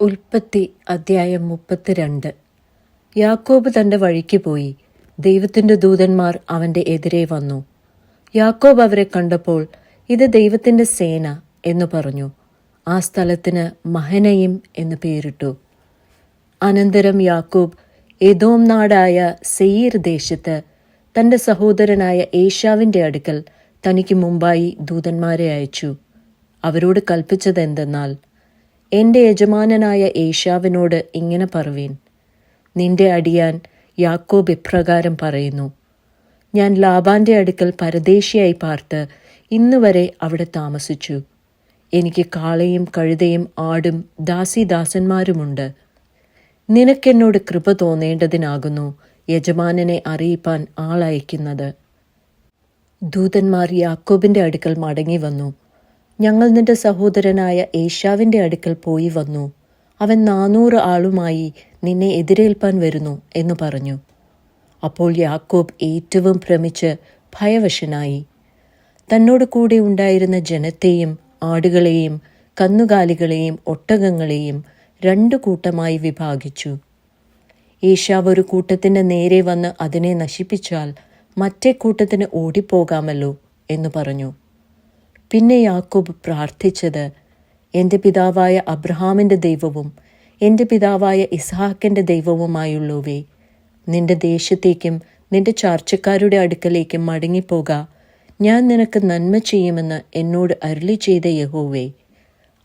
ഉൽപ്പത്തി അധ്യായം മുപ്പത്തിരണ്ട്. യാക്കോബ് തന്റെ വഴിക്ക് പോയി. ദൈവത്തിന്റെ ദൂതന്മാർ അവന്റെ എതിരെ വന്നു. യാക്കോബ് അവരെ കണ്ടപ്പോൾ ഇത് ദൈവത്തിന്റെ സേന എന്ന് പറഞ്ഞു. ആ സ്ഥലത്തിന് മഹനയും എന്ന് പേരിട്ടു. അനന്തരം യാക്കോബ് എദോം നാടായ സെയീർ ദേശത്ത് തന്റെ സഹോദരനായ ഏഷാവിന്റെ അടുക്കൽ തനിക്ക് മുമ്പായി ദൂതന്മാരെ അയച്ചു. അവരോട് കൽപ്പിച്ചതെന്തെന്നാൽ എന്റെ യജമാനനായ ഏഷ്യാവിനോട് ഇങ്ങനെ പറവീൻ. നിന്റെ അടിയാൻ യാക്കോബ് ഇപ്രകാരം പറയുന്നു. ഞാൻ ലാബാന്റെ അടുക്കൽ പരദേശിയായി പാർത്ത് ഇന്ന് വരെ അവിടെ താമസിച്ചു. എനിക്ക് കാളയും കഴുതയും ആടും ദാസിദാസന്മാരുമുണ്ട്. നിനക്കെന്നോട് കൃപ തോന്നേണ്ടതിനാകുന്നു യജമാനനെ അറിയിപ്പാൻ ആളയക്കുന്നത്. ദൂതന്മാർ യാക്കോബിന്റെ അടുക്കൽ മടങ്ങി വന്നു ഞങ്ങൾ നിന്റെ സഹോദരനായ ഏഷ്യാവിന്റെ അടുക്കൽ പോയി വന്നു. അവൻ നാനൂറ് ആളുമായി നിന്നെ എതിരേൽപ്പാൻ വരുന്നു എന്ന് പറഞ്ഞു. അപ്പോൾ യാക്കോബ് ഏറ്റവും ഭ്രമിച്ച് ഭയവശനായി. തന്നോട് കൂടെ ഉണ്ടായിരുന്ന ജനത്തെയും ആടുകളെയും കന്നുകാലികളെയും ഒട്ടകങ്ങളെയും രണ്ടു കൂട്ടമായി വിഭാഗിച്ചു. ഏഷ്യാവ് ഒരു കൂട്ടത്തിന്റെ നേരെ വന്ന് അതിനെ നശിപ്പിച്ചാൽ മറ്റേ കൂട്ടത്തിന് ഓടിപ്പോകാമല്ലോ എന്ന് പറഞ്ഞു. പിന്നെ യാക്കോബ് പ്രാർത്ഥിച്ചത് എന്റെ പിതാവായ അബ്രഹാമിന്റെ ദൈവവും എന്റെ പിതാവായ ഇസ്ഹാക്കിന്റെ ദൈവവുമായുള്ളവേ. നിന്റെ ദേശത്തേക്കും നിന്റെ ചാർച്ചക്കാരുടെ അടുക്കലേക്കും മടങ്ങിപ്പോക. ഞാൻ നിനക്ക് നന്മ ചെയ്യുമെന്ന് എന്നോട് അരുളി ചെയ്ത യഹോവേ.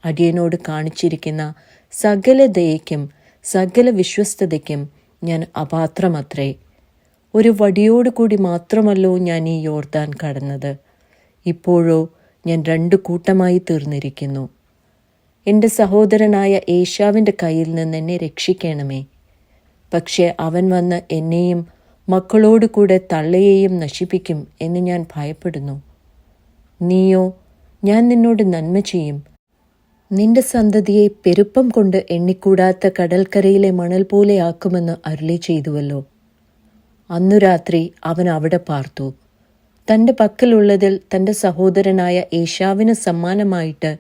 അടിയനോട് കാണിച്ചിരിക്കുന്ന സകല ദയയ്ക്കും സകല വിശ്വസ്തതയ്ക്കും ഞാൻ അപാത്രമത്രേ. ഒരു വടിയോടുകൂടി മാത്രമല്ലോ ഞാൻ ഈ യോർദാൻ കടന്നത്. ഇപ്പോഴോ ഞാൻ രണ്ടു കൂട്ടമായി തീർന്നിരിക്കുന്നു. എന്റെ സഹോദരനായ ഏഷാവിന്റെ കയ്യിൽ നിന്ന് എന്നെ രക്ഷിക്കണമേ. പക്ഷേ അവൻ വന്ന് എന്നെയും മക്കളോടു കൂടെ തള്ളയെയും നശിപ്പിക്കും എന്ന് ഞാൻ ഭയപ്പെടുന്നു. നീയോ ഞാൻ നിന്നോട് നന്മ ചെയ്യും. നിന്റെ സന്തതിയെ പെരുപ്പം കൊണ്ട് എണ്ണിക്കൂടാത്ത കടൽക്കരയിലെ മണൽ പോലെയാക്കുമെന്ന് അരുളി ചെയ്തുവല്ലോ. അന്നു രാത്രി അവൻ അവിടെ പാർത്തു. തന്റെ പക്കലുള്ളതിൽ തന്റെ സഹോദരനായ ഏഷാവിന് സമ്മാനമായിട്ട്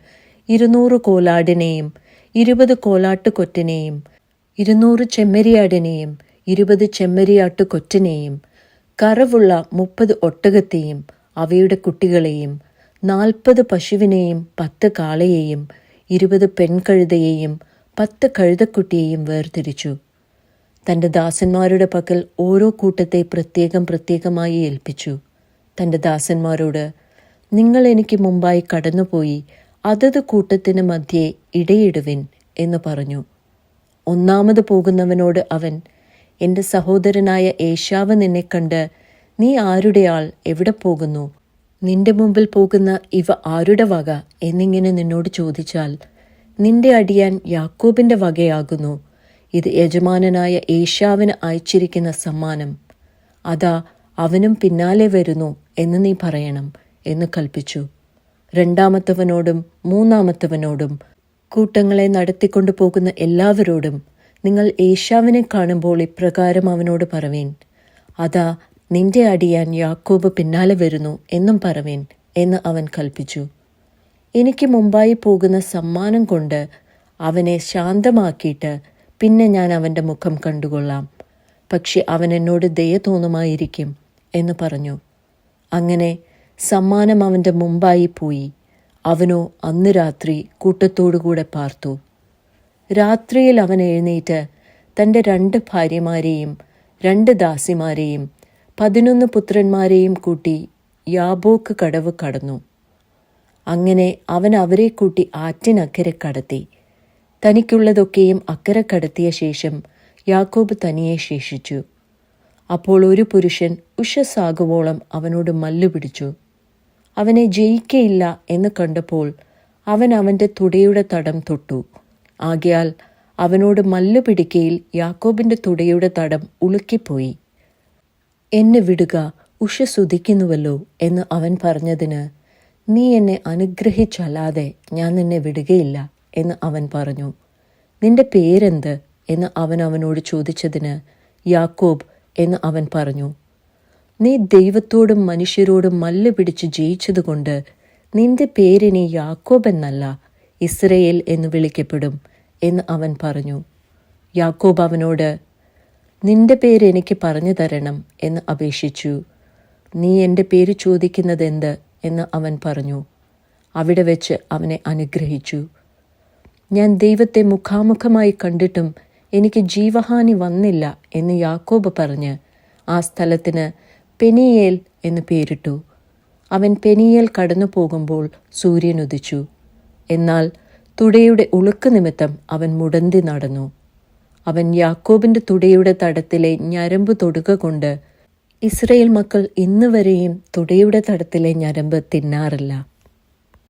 ഇരുന്നൂറ് കോലാടിനെയും ഇരുപത് കോലാട്ടുകൊറ്റനെയും ഇരുന്നൂറ് ചെമ്മരിയാടിനെയും ഇരുപത് ചെമ്മരിയാട്ടു കൊറ്റനെയും കറവുള്ള മുപ്പത് ഒട്ടകത്തെയും അവയുടെ കുട്ടികളെയും നാൽപ്പത് പശുവിനെയും പത്ത് കാളയെയും ഇരുപത് പെൺകഴുതയെയും പത്ത് കഴുതക്കുട്ടിയെയും വേർതിരിച്ചു. തന്റെ ദാസന്മാരുടെ പക്കൽ ഓരോ കൂട്ടത്തെ പ്രത്യേകം പ്രത്യേകമായി ഏൽപ്പിച്ചു. തന്റെ ദാസന്മാരോട് നിങ്ങൾ എനിക്ക് മുമ്പായി കടന്നുപോയി അതത് കൂട്ടത്തിന് മധ്യേ ഇടയിടുവിൻ എന്ന് പറഞ്ഞു. ഒന്നാമത് പോകുന്നവനോട് അവൻ എന്റെ സഹോദരനായ ഏഷാവ് നിന്നെ കണ്ട് നീ ആരുടെ ആൾ എവിടെ പോകുന്നു? നിന്റെ മുമ്പിൽ പോകുന്ന ഇവ ആരുടെ വക? എന്നിങ്ങനെ നിന്നോട് ചോദിച്ചാൽ നിന്റെ അടിയാൻ യാക്കോബിന്റെ വകയാകുന്നു. ഇത് യജമാനനായ ഏഷ്യാവിന് അയച്ചിരിക്കുന്ന സമ്മാനം. അതാ അവനും പിന്നാലെ വരുന്നു എന്ന് നീ പറയണം എന്ന് കൽപ്പിച്ചു. രണ്ടാമത്തവനോടും മൂന്നാമത്തവനോടും കൂട്ടങ്ങളെ നടത്തിക്കൊണ്ടു പോകുന്ന എല്ലാവരോടും നിങ്ങൾ ഏഷ്യാവിനെ കാണുമ്പോൾ ഇപ്രകാരം അവനോട് പറവേൻ. അതാ നിന്റെ അടിയാൻ യാക്കോബ് പിന്നാലെ വരുന്നു എന്നും പറവേൻ എന്ന് അവൻ കൽപ്പിച്ചു. എനിക്ക് മുമ്പായി പോകുന്ന സമ്മാനം കൊണ്ട് അവനെ ശാന്തമാക്കിയിട്ട് പിന്നെ ഞാൻ അവന്റെ മുഖം കണ്ടുകൊള്ളാം. പക്ഷെ അവൻ എന്നോട് ദയ തോന്നുമായിരിക്കും. എന്ന് പറഞ്ഞു. അങ്ങനെ സമ്മാനം അവന്റെ മുമ്പായി പോയി. അവനോ അന്ന് രാത്രി കൂട്ടത്തോടുകൂടെ പാർത്തു. രാത്രിയിൽ അവൻ എഴുന്നേറ്റ് തന്റെ രണ്ട് ഭാര്യമാരെയും രണ്ട് ദാസിമാരെയും പതിനൊന്ന് പുത്രന്മാരെയും കൂട്ടി യാബോക്ക് കടവ് കടന്നു. അങ്ങനെ അവൻ അവരെ കൂട്ടി ആറ്റിനക്കരെ കടത്തി. തനിക്കുള്ളതൊക്കെയും അക്കരെ കടത്തിയ ശേഷം യാക്കോബ് തനിയെ ശേഷിച്ചു. അപ്പോൾ ഒരു പുരുഷൻ ഉഷസാകുവോളം അവനോട് മല്ലു പിടിച്ചു. അവനെ ജയിക്കയില്ല എന്ന് കണ്ടപ്പോൾ അവൻ അവന്റെ തുടയുടെ തടം തൊട്ടു. ആകയാൽ അവനോട് മല്ലു പിടിക്കയിൽ യാക്കോബിന്റെ തുടയുടെ തടം ഉളുക്കിപ്പോയി. എന്നെ വിടുക ഉഷസുതിക്കുന്നുവല്ലോ എന്ന് അവൻ പറഞ്ഞതിന് നീ എന്നെ അനുഗ്രഹിച്ചല്ലാതെ ഞാൻ നിന്നെ വിടുകയില്ല എന്ന് അവൻ പറഞ്ഞു. നിന്റെ പേരെന്ത്? എന്ന് അവൻ അവനോട് ചോദിച്ചതിന് യാക്കോബ് എന്ന് അവൻ പറഞ്ഞു. നീ ദൈവത്തോടും മനുഷ്യരോടും മല്ല് പിടിച്ച് ജയിച്ചതുകൊണ്ട് നിന്റെ പേരിനെ യാക്കോബ് എന്നല്ല ഇസ്രയേൽ എന്ന് വിളിക്കപ്പെടും എന്ന് അവൻ പറഞ്ഞു. യാക്കോബ് അവനോട് നിന്റെ പേര് എനിക്ക് പറഞ്ഞു തരണം എന്ന് അപേക്ഷിച്ചു. നീ എന്റെ പേര് ചോദിക്കുന്നതെന്ത്? എന്ന് അവൻ പറഞ്ഞു. അവിടെ വെച്ച് അവനെ അനുഗ്രഹിച്ചു. ഞാൻ ദൈവത്തെ മുഖാമുഖമായി കണ്ടിട്ടും എനിക്ക് ജീവഹാനി വന്നില്ല എന്ന് യാക്കോബ് പറഞ്ഞ് ആ സ്ഥലത്തിന് പെനിയേൽ എന്ന് പേരിട്ടു. അവൻ പെനിയേൽ കടന്നു പോകുമ്പോൾ സൂര്യൻ ഉദിച്ചു. എന്നാൽ തുടയുടെ ഉളുക്ക് നിമിത്തം അവൻ മുടന്തി നടന്നു. അവൻ യാക്കോബിന്റെ തുടയുടെ തടത്തിലെ ഞരമ്പ് തൊടുക കൊണ്ട് ഇസ്രയേൽ മക്കൾ ഇന്നുവരെയും തുടയുടെ തടത്തിലെ ഞരമ്പ് തിന്നാറില്ല.